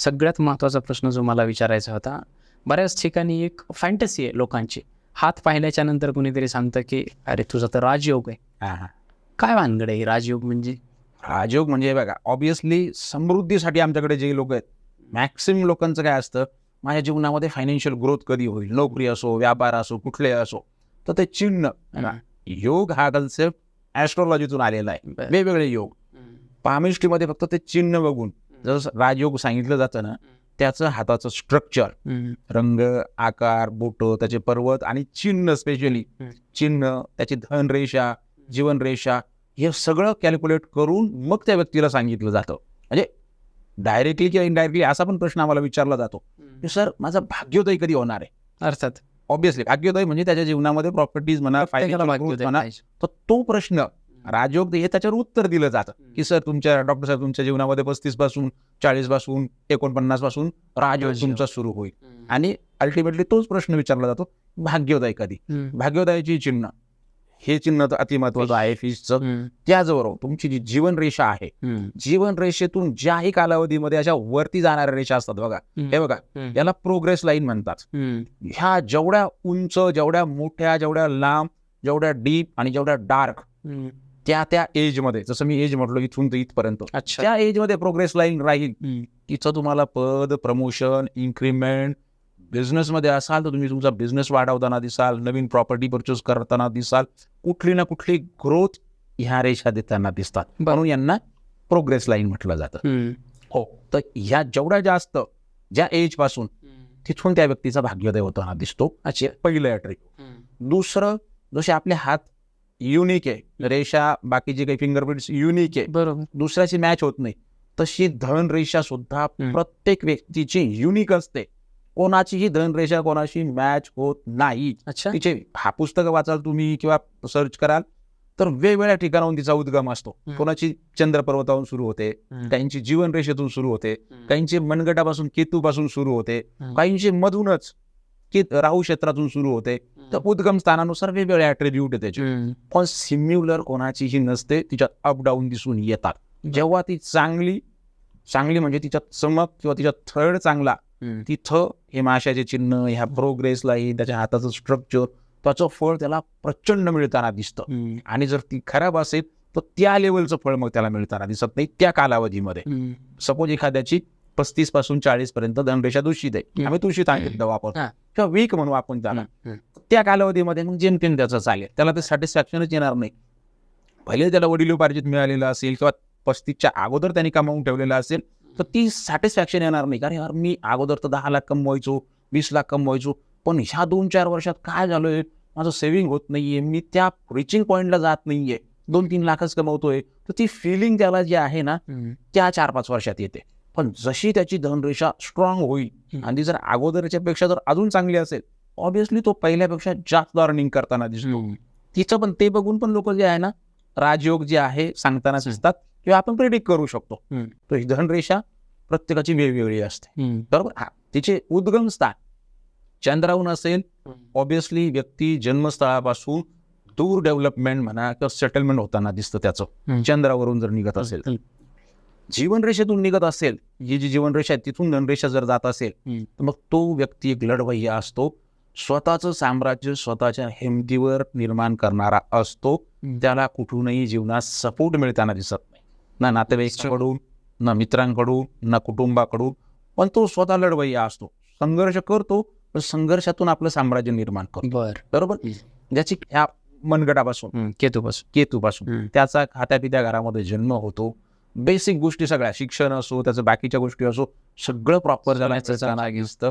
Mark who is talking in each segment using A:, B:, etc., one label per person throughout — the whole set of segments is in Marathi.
A: सगळ्यात महत्त्वाचा प्रश्न जो मला विचारायचा होता बऱ्याच ठिकाणी एक फॅन्टसी आहे लोकांची. हात पाहिल्याच्या नंतर कुणीतरी सांगतं की अरे तुझा तर राजयोग आहे. काय भानगड आहे राजयोग म्हणजे?
B: राजयोग म्हणजे बघा ऑब्विसली समृद्धीसाठी आमच्याकडे जे लोक आहेत मॅक्सिमम लोकांचं काय असतं माझ्या जीवनामध्ये फायनान्शियल ग्रोथ कधी होईल? नोकरी असो व्यापार असो कुठले असो तर ते चिन्ह योग हा कन्सेप्ट ॲस्ट्रॉलॉजीतून आलेला आहे. वेगवेगळे योग. पामिष्टीमध्ये फक्त ते चिन्ह बघून जसं राजयोग सांगितलं जातं ना त्याचं हाताचं स्ट्रक्चर. रंग आकार बोट त्याचे पर्वत आणि चिन्ह स्पेशली. चिन्ह त्याची धनरेषा जीवनरेषा हे सगळं कॅल्क्युलेट करून मग त्या व्यक्तीला सांगितलं जातं. म्हणजे डायरेक्टली किंवा इनडायरेक्टली असा पण प्रश्न आम्हाला विचारला जातो. की सर माझं भाग्योदय कधी होणार आहे?
A: अर्थात.
B: ऑब्विसली भाग्योदय म्हणजे त्याच्या जीवनामध्ये प्रॉपर्टीज म्हणा
A: पाहिजे.
B: तर तो प्रश्न राजयोग हे त्याच्यावर उत्तर दिलं जातं की सर तुमच्या डॉक्टर साहेब तुमच्या जीवनामध्ये पस्तीसपासून चाळीसपासून एकोणपन्नासपासून राजयोग. तुमचा सुरू होईल आणि अल्टिमेटली तोच प्रश्न विचारला जातो भाग्योदय कधी. भाग्योदयाची चिन्ह हे चिन्ह तर अतिमहत्वाचं आहे फिशचं. त्याचबरोबर तुमची जी जीवनरेषा आहे
A: हम्म.
B: जीवनरेषेतून ज्याही कालावधीमध्ये अशा वरती जाणाऱ्या रेषा असतात बघा हे बघा. याला प्रोग्रेस लाईन म्हणतात. ह्या जेवढ्या उंच जेवढ्या मोठ्या जेवढ्या लांब जेवढ्या डीप आणि जेवढ्या डार्क. त्या त्या एजमध्ये जसं मी एज म्हटलो इथून तर इथपर्यंत.
A: अच्छा.
B: त्या एजमध्ये प्रोग्रेस लाईन राहील. तिथं तुम्हाला पद प्रमोशन इन्क्रीमेंट बिझनेसमध्ये असाल तर तुम्ही तुमचा बिझनेस वाढवताना दिसाल नवीन प्रॉपर्टी परचेस करताना दिसाल कुठली ना कुठली ग्रोथ ह्या रेषा देताना दिसतात. म्हणून यांना प्रोग्रेस लाईन म्हटलं जातं. हो. तर ह्या जेवढ्या जास्त ज्या एजपासून तिथून त्या व्यक्तीचा भाग्योदय होताना दिसतो.
A: अच्छा.
B: पहिलं ट्रिक. दुसरं जसे आपले हात युनिक आहे रेषा बाकीचे काही फिंगरप्रिंट्स युनिक आहे
A: बरोबर
B: दुसऱ्याची मॅच होत नाही तशी धनरेषा सुद्धा
A: हम्म.
B: प्रत्येक व्यक्तीची युनिक असते कोणाचीही धनरेषा कोणाशी मॅच होत नाही
A: अच्छा
B: तिचे हा पुस्तक वाचाल तुम्ही किंवा सर्च कराल तर वेगवेगळ्या ठिकाणाहून तिचा उद्गम असतो. कोणाची चंद्र पर्वतावरून सुरू होते. काहींची जीवनरेषेतून सुरू होते. काहींची मनगटापासून केतूपासून सुरू होते. काहींची मधूनच की राहू क्षेत्रातून सुरू होते तर उद्गम स्थानानुसार वेगवेगळे ॲट्रिब्यूट आहे त्याचे. पण सिम्युलर कोणाचीही नसते तिच्यात अप डाऊन दिसून येतात जेव्हा ती चांगली चांगली म्हणजे तिच्यात चमक किंवा तिच्यात थर्ड चांगला. तिथं हे माशाचे चिन्ह ह्या प्रोग्रेस लाईन त्याच्या हाताचं स्ट्रक्चर त्याचं फळ त्याला प्रचंड मिळताना दिसतं. आणि जर ती खराब असेल तर त्या लेवलचं फळ मग त्याला मिळताना दिसत नाही त्या कालावधीमध्ये. सपोज एखाद्याची पस्तीसपासून चाळीस पर्यंत धनरेषा दूषित आहे. आम्ही दूषित सांगितलं वापरतो.
A: हा.
B: किंवा वीक म्हणू आपण त्याला. त्या कालावधीमध्ये मग जेमतेम त्याचं चालेल. त्याला ते सॅटिस्फॅक्शनच येणार नाही. पहिले त्याला वडिलोपार्जित मिळालेलं असेल किंवा पस्तीसच्या अगोदर त्यांनी कमावून ठेवलेलं असेल तर ती सॅटिस्फॅक्शन येणार नाही. कारण यार मी अगोदर तर दहा लाख कमवायचो वीस लाख कमवायचो पण ह्या दोन चार वर्षात काय झालंय? माझं सेव्हिंग होत नाहीये. मी त्या रिचिंग पॉईंटला जात नाहीये. दोन तीन लाखच कमवतोय. तर ती फिलिंग त्याला जी आहे ना. त्या चार पाच वर्षात येते. पण जशी त्याची धनरेषा स्ट्रॉंग होईल. आणि जर अगोदरच्या पेक्षा जर अजून चांगली असेल ऑब्विसली तो पहिल्यापेक्षा जास्त अर्निंग करताना दिसतो
A: हम्म.
B: तिचं पण ते बघून पण लोक जे आहे ना राजयोग जे आहे सांगताना दिसतात किंवा आपण प्रिडिक्ट करू शकतो. तर ही धनरेषा प्रत्येकाची वेगवेगळी असते. बरोबर हा तिचे उद्गम स्थान चंद्राहून असेल ऑब्विसली व्यक्ती जन्मस्थळापासून दूर डेव्हलपमेंट म्हणा किंवा सेटलमेंट होताना दिसतं त्याचं. चंद्रावरून जर निघत असेल. जीवनरेषेतून निघत असेल ही जी जीवनरेषा आहे तिथून धनरेषा जर जात असेल. तर मग तो व्यक्ती एक लढवय्या असतो. स्वतःचं साम्राज्य स्वतःच्या हिमतीवर निर्माण करणारा असतो. त्याला कुठूनही जीवनात सपोर्ट मिळताना दिसत नाही. ना नातेवाईकांकडून ना मित्रांकडून ना कुटुंबाकडून पण तो स्वतः लढवय्या असतो. संघर्ष करतो पण संघर्षातून आपलं साम्राज्य निर्माण करतो.
A: बर.
B: बरोबर? ज्याची ह्या मनगटापासून.
A: केतूपासून.
B: केतूपासून. त्याचा खात्यापित्या घरामध्ये जन्म होतो. बेसिक गोष्टी सगळ्या शिक्षण असो त्याचं बाकीच्या गोष्टी असो सगळं प्रॉपर झालं
A: सोन्याचं
B: दिसतं.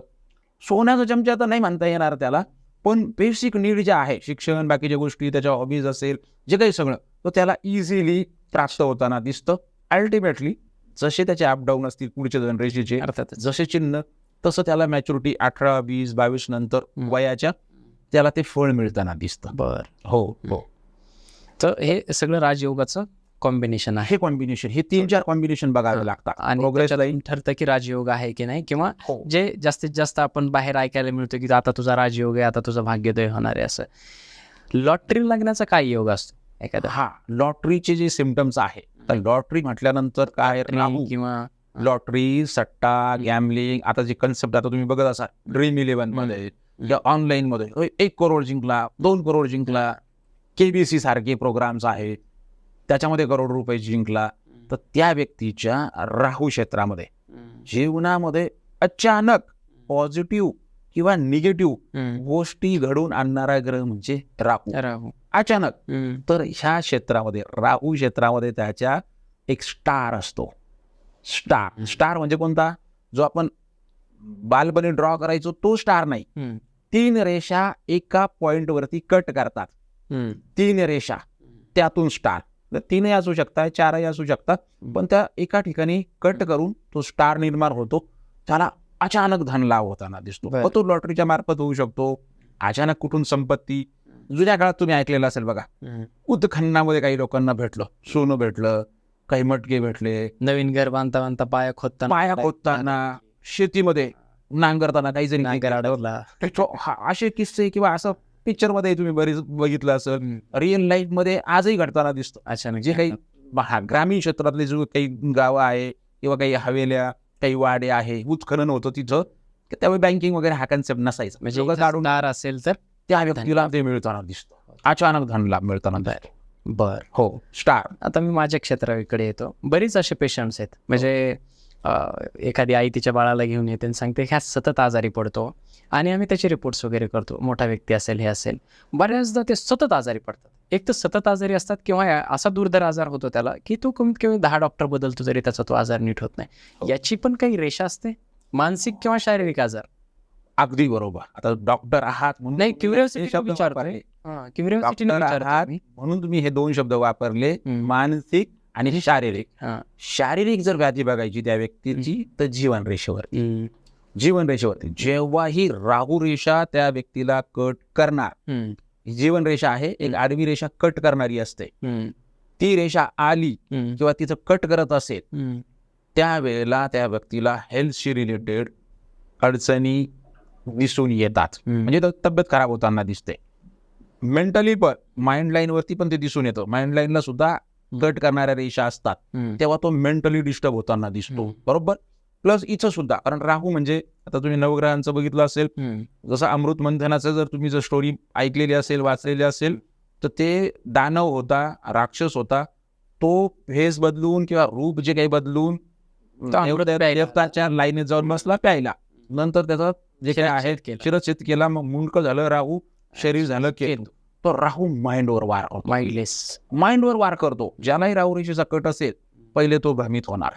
B: सोन्याचं चमचा तर नाही म्हणता येणार त्याला पण बेसिक नीड जे आहे शिक्षण बाकीच्या गोष्टी त्याच्या हॉबीज असेल जे काही सगळं तर त्याला इझिली प्राप्त होताना दिसतं. अल्टिमेटली जसे त्याचे अपडाऊन असतील पुढच्या जनरेशनचे
A: अर्थात
B: जसे चिन्ह तसं त्याला मॅच्युरिटी अठरा वीस बावीस नंतर. वयाच्या त्याला ते फळ मिळताना दिसतं.
A: बर.
B: हो हो.
A: तर हे सगळं राजयोगाचं कॉम्बिनेशन आहे.
B: हे कॉम्बिनेशन हे तीन चार कॉम्बिनेशन बघावे. लागतात.
A: आणि ठरतं की राजयोग आहे की नाही किंवा
B: हो.
A: जे जास्तीत जास्त आपण बाहेर ऐकायला मिळतो की आता तुझा राजयोग आहे आता तुझा भाग्योदय होणार आहे असं. लॉटरी लागण्याचा काय योग असतो एखादा?
B: हा लॉटरीचे जे सिमटम्स आहे तर लॉटरी म्हटल्यानंतर काय
A: किंवा
B: लॉटरी सट्टा गॅमलिंग आता जी कन्सेप्ट आता तुम्ही बघत असाल ड्रीम इलेव्हनमध्ये ऑनलाईन मध्ये एक करोड जिंकला दोन करोड जिंकला केबीसी सारखे प्रोग्राम्स आहे त्याच्यामध्ये करोड रुपये जिंकला तर त्या व्यक्तीच्या राहू क्षेत्रामध्ये जीवनामध्ये अचानक पॉझिटिव्ह किंवा निगेटिव्ह गोष्टी घडून आणणारा ग्रह म्हणजे राहू.
A: राहू.
B: अचानक. तर ह्या क्षेत्रामध्ये राहू क्षेत्रामध्ये त्याच्या एक स्टार असतो. स्टार. स्टार म्हणजे कोणता? जो आपण बालपणी ड्रॉ करायचो तो स्टार नाही. तीन रेषा एका पॉइंट वरती कट करतात. तीन रेषा. त्यातून स्टार. तर तीनही असू शकतात चारही असू शकतात. पण त्या एका ठिकाणी कट करून तो स्टार निर्माण होतो. त्याला अचानक धन लाभ होताना दिसतो. तो लॉटरीच्या मार्फत होऊ शकतो. अचानक कुठून संपत्ती? जुन्या काळात तुम्ही ऐकलेलं असेल बघा. उत्खननामध्ये काही लोकांना भेटलं. सोनं भेटलं काही मटके भेटले.
A: नवीन घर बांधता बांधता पाया खोदताना
B: पाया खोदताना शेतीमध्ये नांगरताना काही जरी
A: नांगर अडवला
B: असे किस्से किंवा असं पिक्चरमध्ये तुम्ही बरीच बघितलं असेल.
A: हम्म.
B: रिअल लाईफमध्ये आजही घडताना दिसतं.
A: अचानक
B: जे काही हा, ग्रामीण क्षेत्रातले जो काही गावं आहे किंवा काही हवेल्या काही वाडे आहे उत्खनन होतं तिथं की त्यावेळी बँकिंग वगैरे हा कन्सेप्ट नसायचा.
A: म्हणजे असेल तर
B: त्या व्यक्तीला ते मिळताना दिसतं. अचानक धन लाभ मिळताना.
A: बर.
B: हो स्टार
A: आता मी माझ्या क्षेत्राकडे येतो. बरीच असे पेशंट्स आहेत. म्हणजे एखादी आई तिच्या बाळाला घेऊन येते आणि सांगते ह्या सतत आजारी पडतो आणि आम्ही त्याचे रिपोर्ट्स वगैरे करतो. मोठा व्यक्ती असेल हे असेल. बऱ्याचदा ते सतत आजारी पडतात. एक तर सतत आजारी असतात किंवा असा दुर्धर आजार होतो त्याला की तो कमीत कमी दहा डॉक्टर बदलतो तरी त्याचा तो आजार नीट होत
B: हो.
A: नाही याची पण काही रेषा असते? मानसिक किंवा शारीरिक आजार?
B: अगदी बरोबर. आता डॉक्टर आहात म्हणून
A: नाही क्युरिओसिटी
B: हे. म्हणून तुम्ही हे दोन शब्द वापरले. मानसिक आणि शारीरिक
A: हा.
B: शारीरिक जर व्याधी बघायची त्या व्यक्तीची तर जीवन रेषेवर. जीवन रेषेवरती जेव्हाही राहू रेषा त्या व्यक्तीला कट करणार. ही जीवन रेषा आहे एक. आडवी रेषा कट करणारी असते. ती रेषा आली. किंवा तिथं कट करत असेल. त्यावेळेला त्या व्यक्तीला हेल्थशी रिलेटेड अडचणी दिसून येतात. म्हणजे तब्येत खराब होताना दिसते मेंटली पण माइंड लाईन वरती पण ते दिसून येतं माइंड लाईनला सुद्धा कट करणाऱ्या रेषा असतात. तेव्हा तो मेंटली डिस्टर्ब होताना दिसतो. बरोबर प्लस इथं सुद्धा कारण राहू म्हणजे आता तुम्ही नवग्रहांचं बघितलं असेल. जसं अमृत मंथनाचं जर तुम्ही जर स्टोरी ऐकलेली असेल वाचलेली असेल तर ते दानव होता राक्षस होता तो फेस बदलून किंवा रूप जे काही बदलून. देवताच्या लाईनीत जाऊन बसला प्यायला नंतर त्याचा जे काही आहे. शिरच्छेद केला मग मुंडक झालं राहू शरीर झालं केतू तो राहू माइंडवर वार करतो.
A: माइंडलेस
B: माइंडवर वार करतो. ज्यालाही राहू रेषेचा कट असेल पहिले तो भ्रमित होणार.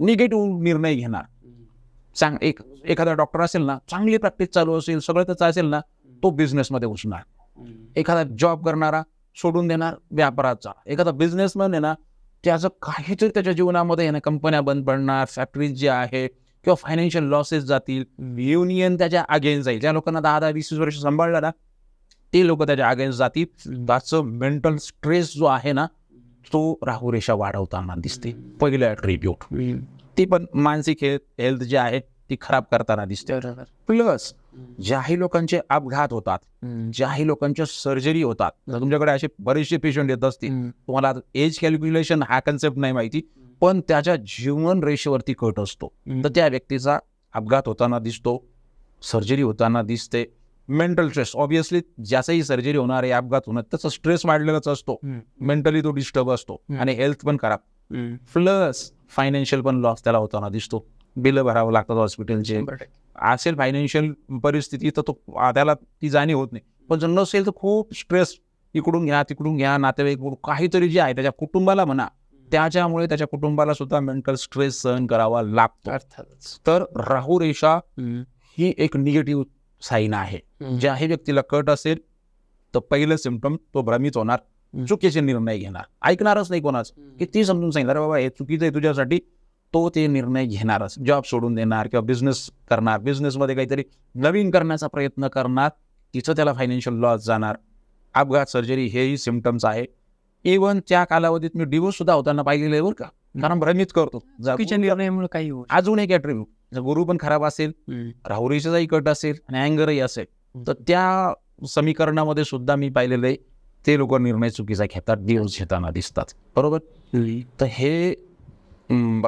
B: निगेटिव्ह निर्णय घेणार. सांग एक एखादा डॉक्टर असेल ना चांगली प्रॅक्टिस चालू असेल सगळं त्याचं असेल ना तो बिझनेसमध्ये घुसणार एखादा जॉब करणारा सोडून देणार व्यापारात जाणार एखादा बिझनेसमॅन आहे ना त्याचं काहीतरी त्याच्या जीवनामध्ये आहे ना कंपन्या बंद पडणार फॅक्टरीज जे आहे किंवा फायनान्शियल लॉसेस जातील. युनियन त्याच्या अगेन्स्ट जाईल. ज्या लोकांना दहा दहा वीस वीस वर्ष सांभाळलं ना ते लोक त्याच्या अगेन्स्ट जातील. त्याचं मेंटल स्ट्रेस जो आहे ना तो राहू रेषा वाढवताना दिसते. पहिलं ॲट्रिब्यूट ती पण मानसिक हेल्थ जी आहे ती खराब करताना दिसते. प्लस ज्याही लोकांचे अपघात होतात ज्याही लोकांच्या सर्जरी होतात तुमच्याकडे असे बरेचसे पेशंट येत असतील. तुम्हाला एज कॅल्क्युलेशन हा कन्सेप्ट नाही माहिती पण त्याच्या जीवन रेषेवरती कट असतो. तर त्या व्यक्तीचा अपघात होताना दिसतो सर्जरी होताना दिसते मेंटल स्ट्रेस. ऑब्विसली ज्याचाही सर्जरी होणार आहे अपघात होणार त्याचा स्ट्रेस वाढलेलाच असतो. मेंटली तो डिस्टर्ब असतो. आणि हेल्थ पण खराब. प्लस फायनान्शियल पण लॉस त्याला होताना दिसतो. बिल भरावं लागतात हॉस्पिटलचे असेल फायनान्शियल परिस्थिती तर तो त्याला ती जाणीव होत नाही. पण जर नसेल तर खूप स्ट्रेस इकडून घ्या तिकडून घ्या नातेवाईक काहीतरी जे आहे त्याच्या कुटुंबाला म्हणा. त्याच्यामुळे त्याच्या कुटुंबाला सुद्धा मेंटल स्ट्रेस सहन करावा लागतो.
A: अर्थातच.
B: तर राहू रेषा ही एक निगेटिव्ह साईन आहे. ज्याही व्यक्तीला कट असेल तर पहिलं सिम्पटम तो भ्रमित होणार. चुकीचे निर्णय घेणार. ऐकणारच नाही कोणाच. किती समजून सांगितलं अरे बाबा हे चुकीचं आहे तुझ्यासाठी. तो ते निर्णय घेणारच. जॉब सोडून देणार किंवा बिझनेस करणार. बिझनेसमध्ये काहीतरी नवीन करण्याचा प्रयत्न करणार. तिथं त्याला फायनान्शियल लॉस जाणार. अपघात सर्जरी हेही सिमटम्स आहे. इवन त्या कालावधीत मी डिवोर्स सुद्धा होताना पाहिलेलं आहे बरं का. कारण भ्रमित करतो.
A: निर्णयामुळे काही
B: अजून एक ॲट्रिब्यूट जर गुरु पण खराब असेल राहुरीचाही कट असेल आणि अँगरही असेल तर त्या समीकरणामध्ये सुद्धा मी पाहिलेलं आहे ते लोक निर्णय चुकीचा घेतात दिवस घेताना दिसतात. बरोबर? तर हे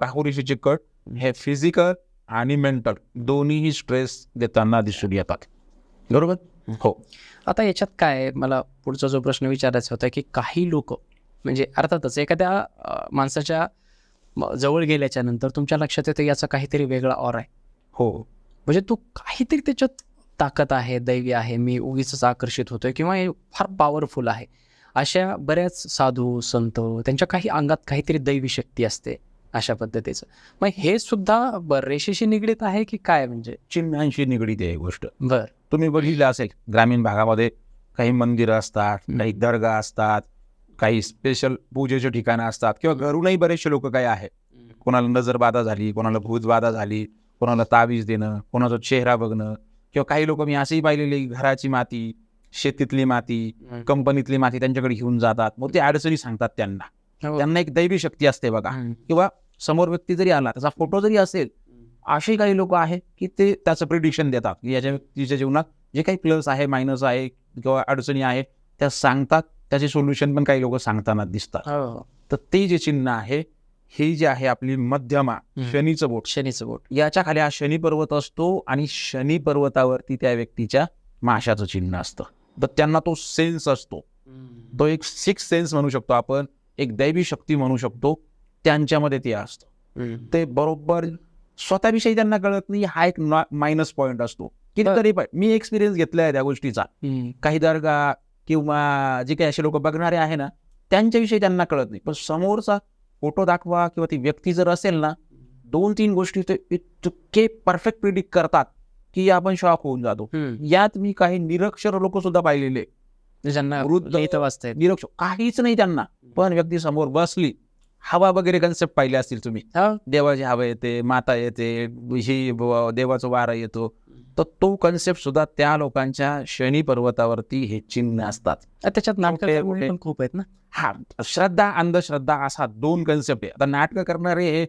B: राहुरीचे कट हे फिजिकल आणि मेंटल दोन्हीही स्ट्रेस देताना दिसून येतात. बरोबर? हो.
A: आता याच्यात काय मला पुढचा जो प्रश्न विचारायचा होता की काही लोक म्हणजे अर्थातच एखाद्या माणसाच्या जवळ गेल्याच्यानंतर तुमच्या लक्षात येतं याचा काहीतरी वेगळा ऑर आहे.
B: हो.
A: म्हणजे तो काहीतरी त्याच्यात ताकद आहे दैवी आहे मी उगीच आकर्षित होतोय किंवा हे फार पॉवरफुल आहे. अशा बऱ्याच साधू संत त्यांच्या काही अंगात काहीतरी दैवी शक्ती असते अशा पद्धतीचं. मग हे सुद्धा रेषेशी निगडीत आहे की काय म्हणजे?
B: चिन्हांशी निगडीत आहे गोष्ट.
A: बर.
B: तुम्ही बघितलं असेल ग्रामीण भागामध्ये काही मंदिरं असतात. काही दर्गा असतात काही स्पेशल पूजेचे ठिकाणं असतात किंवा घरूनही बरेचसे लोक काही आहेत. कोणाला नजर बाधा झाली कोणाला भूत बाधा झाली कोणाला तावीज देणं कोणाचा चेहरा बघणं किंवा काही लोक मी असंही पाहिलेले घराची माती शेतीतली माती कंपनीतली माती त्यांच्याकडे घेऊन जातात. मग ते अडचणी सांगतात त्यांना.
A: हो.
B: त्यांना एक दैवी शक्ती असते बघा. किंवा समोर व्यक्ती जरी आला त्याचा फोटो जरी असेल असे काही लोक आहे की ते त्याचं प्रिडिक्शन देतात. की याच्या व्यक्तीच्या जीवनात जे काही प्लस आहे मायनस आहे किंवा अडचणी आहे त्या सांगतात. त्याचे सोल्युशन पण काही लोक सांगताना दिसतात.
A: हो.
B: तर ते जे चिन्ह आहे हे जे आहे आपली मध्यमा. शनीचं बोट.
A: शनीचं बोट.
B: याच्या खाली हा शनी पर्वत असतो आणि शनी पर्वतावरती त्या व्यक्तीच्या माशाचं चिन्ह असतं. तर त्यांना तो सेन्स असतो. तो एक सिक्स सेन्स म्हणू शकतो आपण एक दैवी शक्ती म्हणू शकतो त्यांच्यामध्ये ते असतं. ते बरोबर स्वतःविषयी त्यांना कळत नाही हा एक मायनस पॉइंट असतो. कितीतरी पण मी एक्सपिरियन्स घेतलाय त्या गोष्टीचा. काही दर्गा किंवा जे काही असे लोक बघणारे आहे ना त्यांच्याविषयी त्यांना कळत नाही. पण समोरचा फोटो दाखवा किंवा ती व्यक्ती जर असेल ना दोन तीन गोष्टी ते इतके परफेक्ट प्रिडिक्ट करतात की आपण शॉक होऊन जातो. यात मी काही निरक्षर लोक सुद्धा पाहिलेले.
A: ज्यांना
B: निरक्षर काहीच नाही त्यांना. पण व्यक्ती समोर बसली हवा वगैरे कन्सेप्ट पाहिले असतील तुम्ही. देवाची हवा येते माता येते ही देवाचा वारा येतो. तर तो कन्सेप्ट सुद्धा त्या लोकांच्या शनी पर्वतावरती हे चिन्ह असतात.
A: त्याच्यात नाटक खूप आहेत ना?
B: हा श्रद्धा अंधश्रद्धा असा दोन कन्सेप्ट आहे. आता नाटकं करणारे हे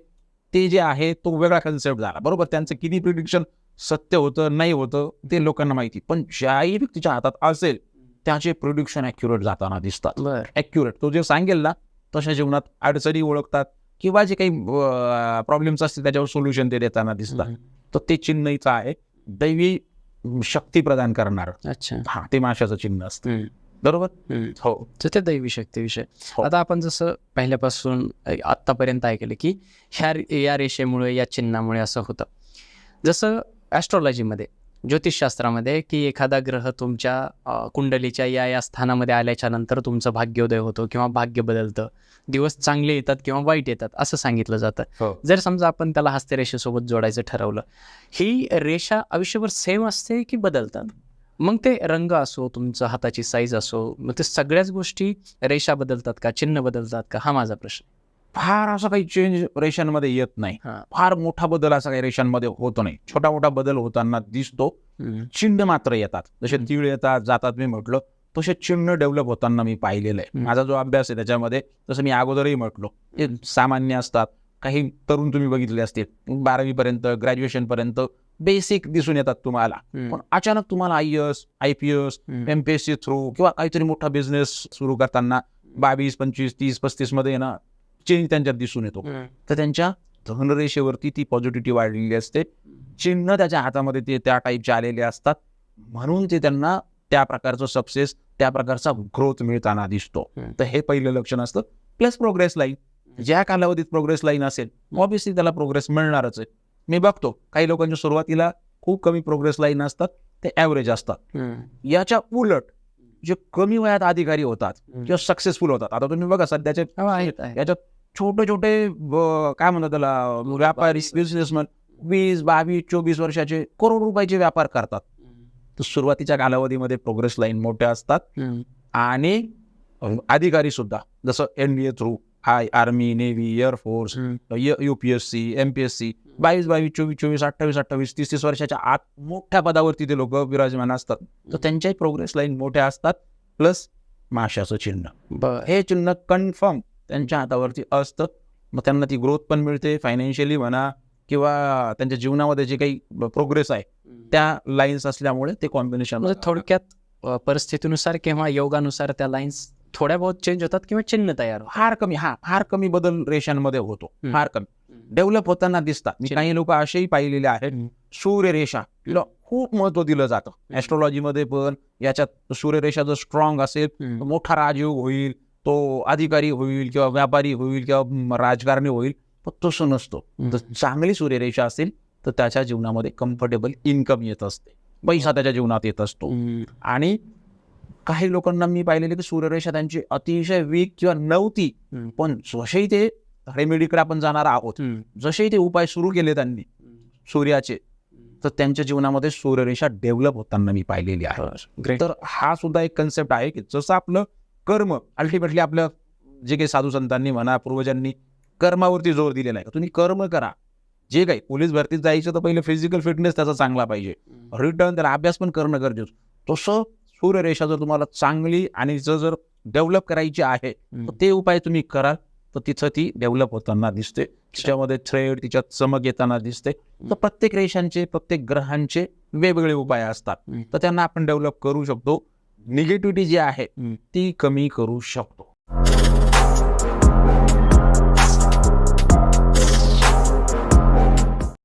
B: ते जे आहे तो वेगळा कन्सेप्ट झाला. बरोबर? त्यांचं किती प्रिडिक्शन सत्य होतं नाही होतं ते लोकांना माहिती. पण ज्याही व्यक्तीच्या हातात असेल त्याचे प्रिडिक्शन ॲक्युरेट जाताना दिसतात.
A: बर.
B: ॲक्युरेट तो जे सांगेल ना तशा जीवनात अडचणी ओळखतात किंवा जे काही प्रॉब्लेम्स असतील त्याच्यावर सोल्युशन ते देताना दिसतात. तर ते चिन्हच आहे. दैवी शक्ती प्रदान करणार.
A: अच्छा.
B: हा ते माशाचं चिन्ह असतं. बरोबर. हो.
A: तर ते दैवी शक्ती विषय.
B: हो.
A: आता आपण जसं पहिल्यापासून अ, आत्तापर्यंत ऐकलं की ह्या या रेषेमुळे या चिन्हामुळे असं होतं. जसं ॲस्ट्रॉलॉजीमध्ये ज्योतिषशास्त्रामध्ये की एखादा ग्रह तुमच्या कुंडलीच्या या या स्थानामध्ये आल्याच्यानंतर तुमचं भाग्योदय होतो किंवा भाग्य बदलतं. दिवस चांगले येतात किंवा वाईट येतात असं सांगितलं जातं.
B: हो.
A: जर समजा आपण त्याला हस्तरेषेसोबत जोडायचं ठरवलं ही रेषा आयुष्यभर सेम असते की बदलतात? मग ते रंग असो तुमचं हाताची साईज असो मग ते सगळ्याच गोष्टी रेषा बदलतात का चिन्ह बदलतात का हा माझा प्रश्न.
B: फार असं काही चेंज रेषांमध्ये येत नाही. फार मोठा बदल असा काही रेषांमध्ये होत नाही. छोटा मोठा बदल होताना दिसतो. चिन्ह मात्र येतात. जसे. तीळ येतात जातात मी म्हटलं तसे चिन्ह डेव्हलप होताना मी पाहिलेलं आहे. माझा जो अभ्यास आहे त्याच्यामध्ये जसं मी अगोदरही म्हटलो ते सामान्य असतात. काही तरुण तुम्ही बघितले असतील बारावी पर्यंत ग्रॅज्युएशन पर्यंत बेसिक दिसून येतात तुम्हाला. पण अचानक तुम्हाला I S I P S M P S C through किंवा काहीतरी मोठा बिझनेस सुरू करताना बावीस पंचवीस तीस पस्तीसमध्ये ना चेंज त्यांच्यात दिसून येतो. तर त्यांच्या धनरेषेवरती ती पॉझिटिव्हिटी वाढलेली असते. चिन्ह त्याच्या हातामध्ये ते त्या टाईपचे आलेले असतात. म्हणून ते त्यांना त्या प्रकारचं सक्सेस त्या प्रकारचा ग्रोथ मिळताना दिसतो. तर हे पहिलं लक्षण असतं. प्लस प्रोग्रेस लाईन ज्या कालावधीत प्रोग्रेस लाईन असेल ऑब्व्हियसली त्याला प्रोग्रेस मिळणारच आहे. मी बघतो काही लोकांच्या सुरुवातीला खूप कमी प्रोग्रेस लाईन असतात ते ॲव्हरेज असतात. याच्या उलट जे कमी वयात अधिकारी होतात किंवा सक्सेसफुल होतात. आता तुम्ही बघा सध्याचे
A: हो.
B: याच्यात छोटे छोटे काय म्हणतात त्याला व्यापारी बिझनेसमॅन वीस बावीस चोवीस वर्षाचे करोड रुपयाचे व्यापार करतात. तर सुरुवातीच्या कालावधीमध्ये प्रोग्रेस लाईन मोठ्या असतात. आणि अधिकारी सुद्धा जसं N D A through I army navy air force. UPSC MPSC बावीस बावीस चोवीस चोवीस अठ्ठावीस अठ्ठावीस तीस तीस वर्षाच्या आत मोठ्या पदावरती ते लोक विराजमान असतात. तर त्यांच्याही प्रोग्रेस लाईन मोठ्या असतात प्लस माशाचं चिन्ह. हे चिन्ह कन्फर्म त्यांच्या हातावरती असतं. मग त्यांना ती ग्रोथ पण मिळते फायनान्शियली म्हणा किंवा त्यांच्या जीवनामध्ये जे काही प्रोग्रेस आहे त्या लाईन्स असल्यामुळे ते कॉम्बिनेशन
A: म्हणजे थोडक्यात परिस्थितीनुसार किंवा योगानुसार त्या लाईन्स थोड्या बहुत चेंज होतात किंवा चिन्ह तयार होतात.
B: फार कमी हा फार कमी बदल रेषांमध्ये होतो. फार कमी. डेव्हलप होताना दिसतात. मी काही लोक असेही पाहिलेले आहेत.
A: हम्म.
B: सूर्यरेषा तिला खूप महत्त्व दिलं जातं. ऍस्ट्रॉलॉजीमध्ये पण याच्यात सूर्यरेषा जर स्ट्रॉंग असेल मोठा राजयोग होईल. तो अधिकारी होईल किंवा व्यापारी होईल किंवा राजकारणी होईल पण तसं नसतो. तर चांगली सूर्यरेषा असेल तर त्याच्या जीवनामध्ये कम्फर्टेबल इन्कम येत असते. पैसा त्याच्या जीवनात येत असतो. आणि काही लोकांना मी पाहिलेले की सूर्यरेषा त्यांची अतिशय वीक किंवा नव्हती. पण जसेही ते रेमेडीकडे आपण जाणार आहोत. जसेही ते उपाय सुरू केले त्यांनी सूर्याचे तर त्यांच्या जीवनामध्ये सूर्यरेषा डेव्हलप होताना मी पाहिलेली आहे. तर हा सुद्धा एक कन्सेप्ट आहे की जसं आपलं कर्म. अल्टिमेटली आपलं जे काही साधू संतांनी म्हणा पूर्वजांनी कर्मावरती जोर दिलेला आहे. तुम्ही कर्म करा. जे काही पोलीस भरतीत जायचं तर पहिले फिजिकल फिटनेस त्याचा चांगला पाहिजे. रिटर्न त्याला अभ्यास पण करणं गरजेचं. तसं सूर्यरेषा जर तुम्हाला चांगली आणि जर जर डेव्हलप करायची आहे तर ते उपाय तुम्ही कराल. तर तिथं ती डेव्हलप होताना दिसते. तिच्यामध्ये थ्रेड तिच्यात चमक येताना दिसते. तर प्रत्येक रेषांचे प्रत्येक ग्रहांचे वेगवेगळे उपाय असतात. तर त्यांना आपण डेव्हलप करू शकतो. निगेटिव्हिटी जी आहे ती कमी करू शकतो.